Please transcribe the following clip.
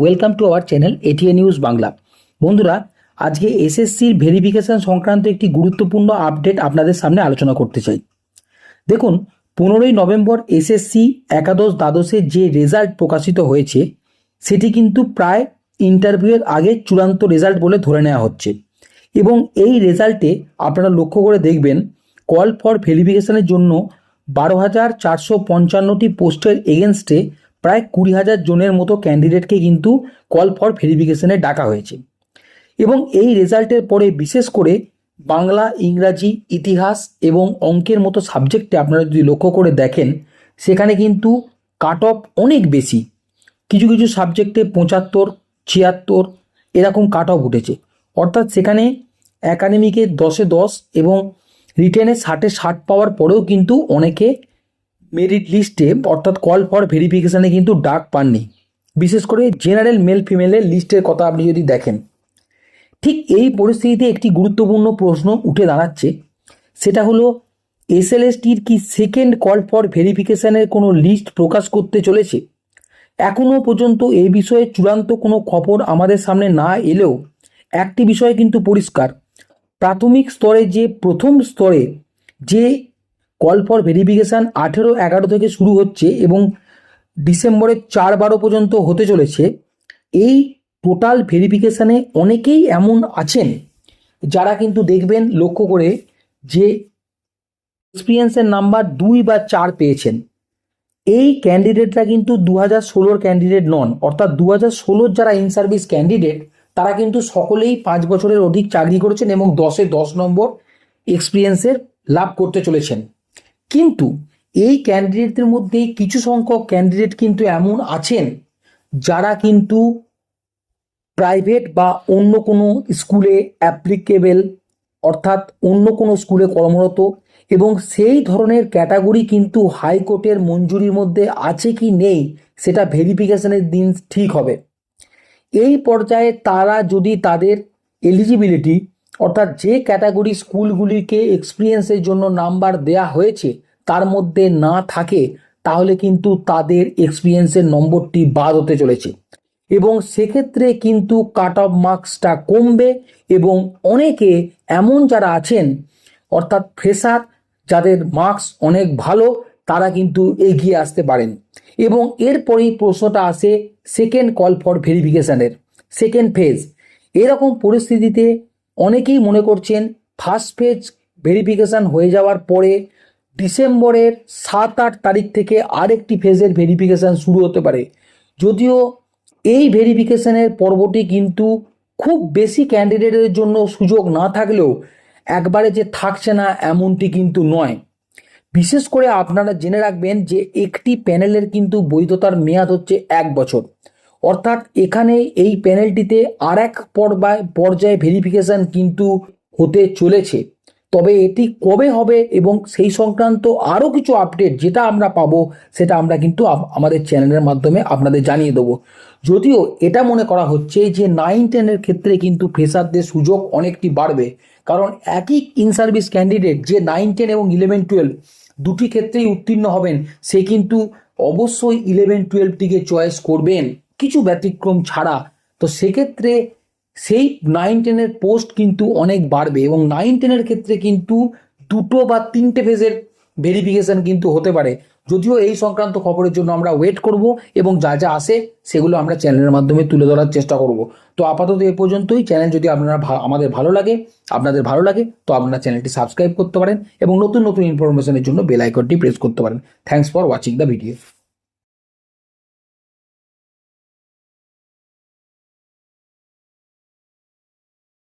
Welcome to our channel ATA news Bangla বন্ধুরা, আজকে এসএসসির ভেরিফিকেশন সংক্রান্ত একটি গুরুত্বপূর্ণ আপডেট আপনাদের সামনে আলোচনা করতে চাই। দেখুন, পনেরোই নভেম্বর এসএসসি একাদশ দ্বাদশের যে রেজাল্ট প্রকাশিত হয়েছে, সেটি কিন্তু প্রায় ইন্টারভিউয়ের আগে চূড়ান্ত রেজাল্ট বলে ধরে নেওয়া হচ্ছে। এবং এই রেজাল্টে আপনারা লক্ষ্য করে দেখবেন কল ফর ভেরিফিকেশনের জন্য বারো হাজার চারশো পঞ্চান্নটি পোস্টের এগেনস্টে প্রায় কুড়ি হাজার জনের মতো ক্যান্ডিডেটকে কিন্তু কল ফর ভেরিফিকেশনে ডাকা হয়েছে। এবং এই রেজাল্টের পরে বিশেষ করে বাংলা, ইংরাজি, ইতিহাস এবং অঙ্কের মতো সাবজেক্টে আপনারা যদি লক্ষ্য করে দেখেন, সেখানে কিন্তু কাট অফ অনেক বেশি। কিছু কিছু সাবজেক্টে পঁচাত্তর, ছিয়াত্তর এরকম কাট অফ উঠেছে। অর্থাৎ সেখানে অ্যাকাডেমিকে দশে দশ এবং রিটেনে ষাটে ষাট পাওয়ার পরেও কিন্তু অনেকে মেরিট লিস্টে অর্থাৎ কল ফর ভেরিফিকেশানে কিন্তু ডাক পাননি। বিশেষ করে জেনারেল মেল ফিমেলের লিস্টের কথা আপনি যদি দেখেন, ঠিক এই পরিস্থিতিতে একটি গুরুত্বপূর্ণ প্রশ্ন উঠে দাঁড়াচ্ছে। সেটা হলো এসএলএসটির কি সেকেন্ড কল ফর ভেরিফিকেশানের কোনো লিস্ট প্রকাশ করতে চলেছে? এখনও পর্যন্ত এই বিষয়ে চূড়ান্ত কোনো খবর আমাদের সামনে না এলেও একটি বিষয় কিন্তু পরিষ্কার। প্রাথমিক স্তরে যে প্রথম স্তরে যে কল ফর ভেরিফিকেশান আঠেরো এগারো থেকে শুরু হচ্ছে এবং ডিসেম্বরের চার বারো পর্যন্ত হতে চলেছে। এই টোটাল ভেরিফিকেশানে অনেকেই এমন আছেন যারা কিন্তু দেখবেন লক্ষ্য করে যে এক্সপিরিয়েন্সের নাম্বার দুই বা চার পেয়েছেন। এই ক্যান্ডিডেটরা কিন্তু দু হাজার ষোলোর ক্যান্ডিডেট নন, অর্থাৎ দু হাজার ষোলোর যারা ইন সার্ভিস ক্যান্ডিডেট, তারা কিন্তু সকলেই পাঁচ বছরের অধিক চাকরি করেছেন এবং দশে দশ নম্বর এক্সপিরিয়েন্সের লাভ করতে চলেছেন। কিন্তু এই ক্যান্ডিডেটদের মধ্যে কিছু সংখ্যক ক্যান্ডিডেট কিন্তু এমন আছেন যারা কিন্তু প্রাইভেট বা অন্য কোনো স্কুলে অ্যাপ্লিকেবেল অর্থাৎ অন্য কোনো স্কুলে কর্মরত এবং সেই ধরনের ক্যাটাগরি কিন্তু হাইকোর্টের মঞ্জুরির মধ্যে আছে কি নেই সেটা ভেরিফিকেশনের দিন ঠিক হবে। এই পর্যায়ে তারা যদি তাদের এলিজিবিলিটি অর্থাৎ যে ক্যাটাগরি স্কুলগুলিকে এক্সপিরিয়েন্সের জন্য নাম্বার দেয়া হয়েছে, তার মধ্যে না থাকে, তাহলে কিন্তু তাদের এক্সপিরিয়েন্সের নম্বরটি বাদ হতে চলেছে। এবং সেক্ষেত্রে কিন্তু কাট অফ মার্কসটা কমবে এবং অনেকে এমন যারা আছেন, অর্থাৎ ফ্রেশার, যাদের মার্কস অনেক ভালো, তারা কিন্তু এগিয়ে আসতে পারেন। এবং এরপরেই প্রশ্নটা আসে সেকেন্ড কল ফর ভেরিফিকেশানের সেকেন্ড ফেজ এরকম পরিস্থিতিতে অনেকেই মনে করছেন ফার্স্ট ফেজ ভেরিফিকেশান হয়ে যাওয়ার পরে ডিসেম্বরের সাত আট তারিখ থেকে আরেকটি ফেজের ভেরিফিকেশান শুরু হতে পারে। যদিও এই ভেরিফিকেশানের পর্বটি কিন্তু খুব বেশি ক্যান্ডিডেটের জন্য সুযোগ না থাকলেও একবারে যে থাকছে না এমনটি কিন্তু নয়। বিশেষ করে আপনারা জেনে রাখবেন যে একটি প্যানেলের কিন্তু বৈধতার মেয়াদ হচ্ছে এক বছর। অর্থাৎ এখানে এই প্যানেলটিতে আর এক পর্যায় ভেরিফিকেশান কিন্তু হতে চলেছে। তবে এটি কবে হবে এবং সেই সংক্রান্ত আরও কিছু আপডেট যেটা আমরা পাবো, সেটা আমরা কিন্তু আমাদের চ্যানেলের মাধ্যমে আপনাদের জানিয়ে দেবো। যদিও এটা মনে করা হচ্ছে যে নাইন টেনের ক্ষেত্রে কিন্তু ফ্রেশারদের সুযোগ অনেকটি বাড়বে। কারণ একই ইন সার্ভিস ক্যান্ডিডেট যে নাইন টেন এবং ইলেভেন টুয়েলভ দুটি ক্ষেত্রেই উত্তীর্ণ হবেন, সে কিন্তু অবশ্যই ইলেভেন টুয়েলভটিকে চয়েস করবেন। কিছু ব্যতিক্রম ছাড়া, তো সেক্ষেত্রে সেই নাইন টেনের পোস্ট কিন্তু অনেক বাড়বে এবং নাইন টেনের ক্ষেত্রে কিন্তু দুটো বা তিনটে ফেজের ভেরিফিকেশন কিন্তু হতে পারে। যদিও এই সংক্রান্ত খবরের জন্য আমরা ওয়েট করব এবং যা যা আসে সেগুলো আমরা চ্যানেলের মাধ্যমে তুলে ধরার চেষ্টা করব। তো আপাতত এ পর্যন্তই। চ্যানেল যদি আপনারা আমাদের ভালো লাগে, আপনাদের ভালো লাগে, তো আপনারা চ্যানেলটি সাবস্ক্রাইব করতে পারেন এবং নতুন নতুন ইনফরমেশনের জন্য বেল আইকনটি প্রেস করতে পারেন। Thanks for watching the video